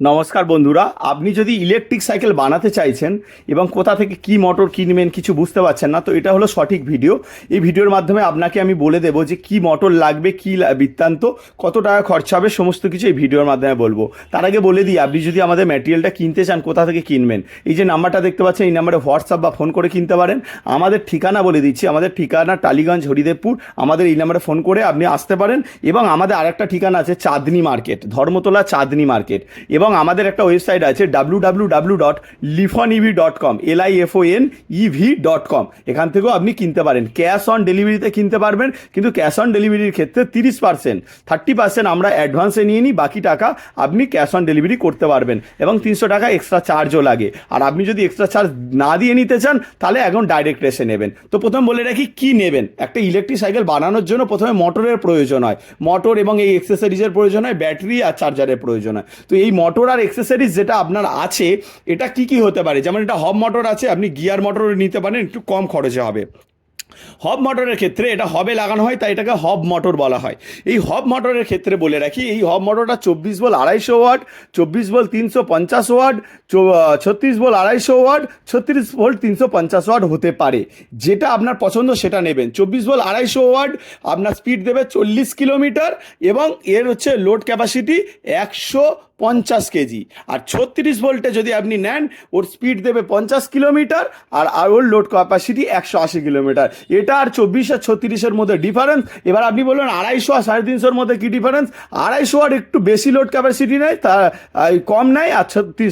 নমস্কার বন্ধুরা, আপনি যদি ইলেকট্রিক সাইকেল বানাতে চাইছেন এবং কোথা থেকে কি মোটর কিনবেন কিছু বুঝতে পারছেন না, তো এটা হলো সঠিক ভিডিও এই ভিডিওর মাধ্যমে আপনাকে আমি বলে দেবো যে কি মোটর লাগবে, কি বৃত্তান্ত, কত টাকা খরচা হবে, সমস্ত কিছু এই ভিডিওর মাধ্যমে বলব। তার আগে বলে দিই, আপনি যদি আমাদের ম্যাটেরিয়ালটা কিনতে চান, কোথা থেকে কিনবেন, এই যে নাম্বারটা দেখতে পাচ্ছেন, এই নাম্বারে হোয়াটসঅ্যাপ বা ফোন করে কিনতে পারেন। আমাদের ঠিকানা বলে দিচ্ছি, আমাদের ঠিকানা টালিগঞ্জ হরিদেবপুর, আমাদের এই নাম্বারে ফোন করে আপনি আসতে পারেন এবং আমাদের আরেকটা ঠিকানা আছে চাঁদনি মার্কেট ধর্মতলা চাঁদনি মার্কেট এবং আমাদের একটা ওয়েবসাইট আছে W W W dot Lifon EV dot com L I F O N EV dot com এখান থেকেও আপনি কিনতে পারেন। ক্যাশ অন ডেলিভারিতে কিনতে পারবেন, কিন্তু ক্যাশ অন ডেলিভারির ক্ষেত্রে তিরিশ পার্সেন্ট থার্টি পার্সেন্ট আমরা অ্যাডভান্সে নিয়ে নিই, বাকি টাকা আপনি ক্যাশ অন ডেলিভারি করতে পারবেন এবং তিনশো টাকা এক্সট্রা চার্জও লাগে। আর আপনি যদি এক্সট্রা চার্জ না দিয়ে নিতে চান, তাহলে এখন ডাইরেক্ট এসে নেবেন। তো প্রথম বলে রাখি, কি নেবেন? একটা ইলেকট্রিক সাইকেল বানানোর জন্য প্রথমে মোটরের প্রয়োজন হয়। মোটর এবং এই এক্সেসরিজের প্রয়োজন হয় ব্যাটারি আর চার্জারের প্রয়োজন হয়। তো এই মোটর আর এক্সেসরিজ যেটা আপনার আছে, এটা কি কি হতে পারে? যেমন এটা হব মোটর আছে, আপনি গিয়ার মোটর নিতে পারেন, একটু কম খরচে হবে। হব মোটরের ক্ষেত্রে এটা হবে লাগানো হয়, তাই এটাকে হব মোটর বলা হয়। এই হব মোটরের ক্ষেত্রে বলে রাখি, এই হব মোটরটা চব্বিশ বল আড়াইশো ওয়াট চব্বিশ বল তিনশো পঞ্চাশ ওয়াট ছত্রিশ বল আড়াইশো ওয়াট ছত্রিশ ভোল্ট তিনশো পঞ্চাশ ওয়াট হতে পারে। যেটা আপনার পছন্দ সেটা নেবেন। চব্বিশ বল আড়াইশো ওয়াট আপনার স্পিড দেবে চল্লিশ কিলোমিটার এবং এর হচ্ছে লোড ক্যাপাসিটি একশো পঞ্চাশ কেজি। আর ছত্রিশ ভোল্টে যদি আপনি নেন, ওর স্পিড দেবে পঞ্চাশ কিলোমিটার আর আর ওর লোড ক্যাপাসিটি একশো আশি কিলোমিটার। এটা আর চব্বিশ আর ছত্রিশের মধ্যে ডিফারেন্স এবার আপনি বললেন আড়াইশো আর সাড়ে তিনশোর মধ্যে কী ডিফারেন্স আড়াইশো ওয়াট একটু বেশি লোড ক্যাপাসিটি নেয়, তা কম নেয় আর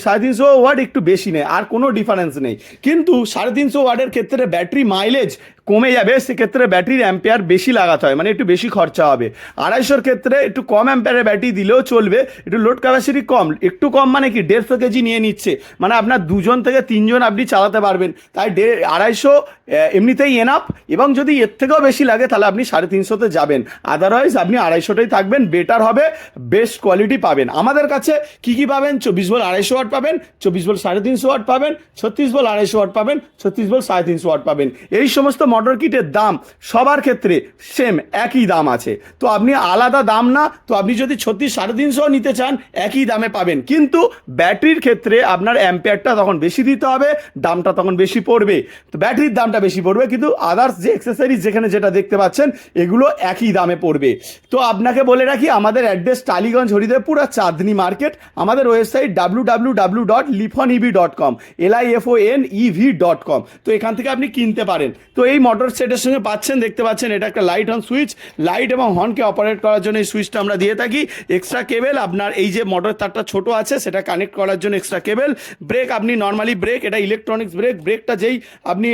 সাড়ে তিনশো ওয়াট একটু বেশি নেয়। আর কোনো ডিফারেন্স নেই। কিন্তু সাড়ে তিনশো ওয়াটের ক্ষেত্রে ব্যাটারি মাইলেজ কমে যাবে, সেক্ষেত্রে ব্যাটারির অ্যাম্পেয়ার বেশি লাগাতে হয় মানে একটু বেশি খরচা হবে। আড়াইশোর ক্ষেত্রে একটু কম অ্যাম্পেয়ারের ব্যাটারি দিলেও চলবে, একটু লোড ক্যাপাসিটি কম, একটু কম মানে কি, দেড়শো কেজি নিয়ে নিচ্ছে মানে আপনার দুজন থেকে তিনজন আপনি চালাতে পারবেন। তাই ডে- আড়াইশো এমনিতেই এনাফ এবং যদি এর থেকেও বেশি লাগে, তাহলে আপনি সাড়ে তিনশোতে যাবেন। আদারওয়াইজ আপনি আড়াইশোটাই থাকবেন বেটার হবে বেস্ট কোয়ালিটি পাবেন। আমাদের কাছে কি কি পাবেন? চব্বিশ বল আড়াইশো ওয়াট পাবেন, চব্বিশ বল সাড়ে তিনশো ওয়াট পাবেন, ছত্রিশ বল আড়াইশো ওয়াট পাবেন, ছত্রিশ বল সাড়ে তিনশো ওয়াট পাবেন। এই সমস্ত মোটর কিটের দাম সবার ক্ষেত্রে সেম একই দাম আছে। তো আপনি আলাদা দাম না, তো আপনি যদি ছত্রিশ সাড়ে তিনশো নিতে চান, একই দামে পাবেন। কিন্তু ব্যাটারির ক্ষেত্রে আপনার অ্যাম্পেয়ারটা তখন বেশি দিতে হবে, দামটা তখন বেশি পড়বে। তো ব্যাটারির দামটা বেশি পড়বে, কিন্তু আদার্স যে এক্সেসরিজ যেখানে যেটা দেখতে পাচ্ছেন, এগুলো একই দামে পড়বে। তো আপনাকে বলে রাখি, আমাদের অ্যাড্রেস টালিগঞ্জ, হরিদেবপুর আর চাঁদনি মার্কেট। আমাদের website W W W dot Lifon EV dot com L I F O N EV dot com তো এখান থেকে আপনি কিনতে পারেন। তো এই মোটর সেটের সঙ্গে পাচ্ছেন, দেখতে পাচ্ছেন, এটা একটা লাইট অন সুইচ লাইট এবং হর্নকে অপারেট করার জন্য এই সুইচটা আমরা দিয়ে থাকি। এক্সট্রা কেবেল আপনার এই যে মোটর তারটা ছোট আছে, সেটা কানেক্ট করার জন্য এক্সট্রা কেবেল ব্রেক আপনি নর্মালি ব্রেক এটা ইলেকট্রনিক্স ব্রেক ব্রেকটা যেই আপনি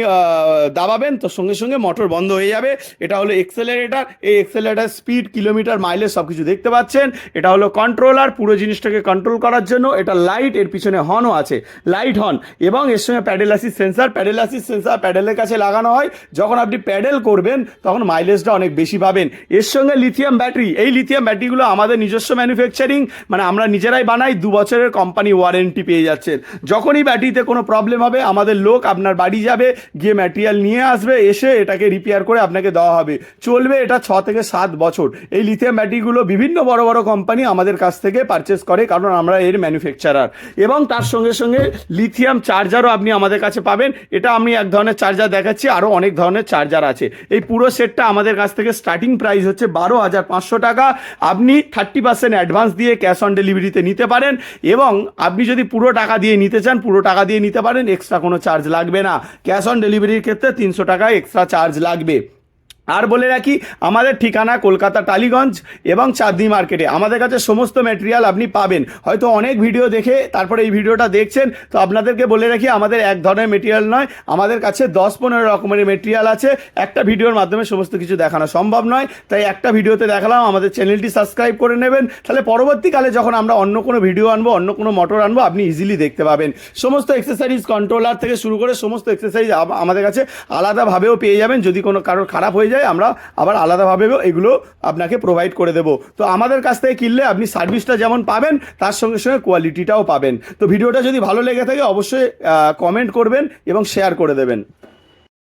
দাবাবেন, তো সঙ্গে সঙ্গে মোটর বন্ধ হয়ে যাবে। এটা হলো এক্সেলারেটার এই এক্সেলারেটার স্পিড কিলোমিটার মাইলেজ সব কিছু দেখতে পাচ্ছেন। এটা হলো কন্ট্রোলার পুরো জিনিসটাকে কন্ট্রোল করার জন্য। এটা লাইটের পিছনে হর্নও আছে লাইট হর্ন এবং এর সঙ্গে pedal assist sensor pedal assist sensor প্যাডেলের কাছে লাগানো হয়। যখন আপনি প্যাডেল করবেন, তখন মাইলেজটা অনেক বেশি পাবেন। এর সঙ্গে লিথিয়াম ব্যাটারি এই লিথিয়াম ব্যাটারিগুলো আমাদের নিজস্ব ম্যানুফ্যাকচারিং মানে আমরা নিজেরাই বানাই, দু বছরের কোম্পানি ওয়ারেন্টি পেয়ে যাচ্ছেন। যখনই ব্যাটারিতে কোনো প্রবলেম হবে, আমাদের লোক আপনার বাড়ি যাবে, গিয়ে ম্যাটেরিয়াল নিয়ে আসবে, এসে এটাকে রিপেয়ার করে আপনাকে দেওয়া হবে। চলবে এটা ছ থেকে সাত বছর। এই লিথিয়াম ব্যাটারিগুলো বিভিন্ন বড় বড় কোম্পানি আমাদের কাছ থেকে পারচেস করে, কারণ আমরা এর ম্যানুফ্যাকচারার এবং তার সঙ্গে সঙ্গে লিথিয়াম চার্জারও আপনি আমাদের কাছে পাবেন। এটা আমি এক ধরনের চার্জার দেখাচ্ছি, আরও অনেক ধরনের চার্জার আছে। এই পুরো সেটটা আমাদের কাছ থেকে স্টার্টিং প্রাইস হচ্ছে বারো হাজার পাঁচশো টাকা। আপনি থার্টি পার্সেন্ট অ্যাডভান্স দিয়ে ক্যাশ অন ডেলিভারিতে নিতে পারেন এবং আপনি যদি পুরো টাকা দিয়ে নিতে চান, পুরো টাকা দিয়ে নিতে পারেন এক্সট্রা কোনো চার্জ লাগবে না। ক্যাশ অন ডেলিভারির ক্ষেত্রে তিনশো টাকা এক্সট্রা চার্জ লাগবে। আর বলে রাখি, আমাদের ঠিকানা কলকাতা টালিগঞ্জ এবং চাঁদনি মার্কেটে। আমাদের কাছে সমস্ত ম্যাটেরিয়াল আপনি পাবেন। হয়তো অনেক ভিডিও দেখে তারপরে এই ভিডিওটা দেখছেন, তো আপনাদেরকে বলে রাখি, আমাদের এক ধরনের মেটেরিয়াল নয়। আমাদের কাছে দশ পনেরো রকমের মেটেরিয়াল আছে। একটা ভিডিওর মাধ্যমে সমস্ত কিছু দেখানো সম্ভব নয়। তাই একটা ভিডিওতে দেখালাম, আমাদের চ্যানেলটি সাবস্ক্রাইব করে নেবেন। তাহলে পরবর্তীকালে যখন আমরা অন্য কোনো ভিডিও আনব, অন্য কোনো মোটর আনব, আপনি ইজিলি দেখতে পাবেন। সমস্ত এক্সেসারিজ কন্ট্রোলার থেকে শুরু করে সমস্ত এক্সেসারিজ আমাদের কাছে আলাদাভাবেও পেয়ে যাবেন। যদি কোনো কারোর খারাপ হয়ে যায় আমরা আবার আলাদাভাবেও এগুলো আপনাকে প্রোভাইড করে দেবো। তো আমাদের কাছ থেকে কিনলে আপনি সার্ভিসটা যেমন পাবেন, তার সঙ্গে সঙ্গে কোয়ালিটিটাও পাবেন। তো ভিডিওটা যদি ভালো লেগে থাকে, অবশ্যই কমেন্ট করবেন এবং শেয়ার করে দেবেন।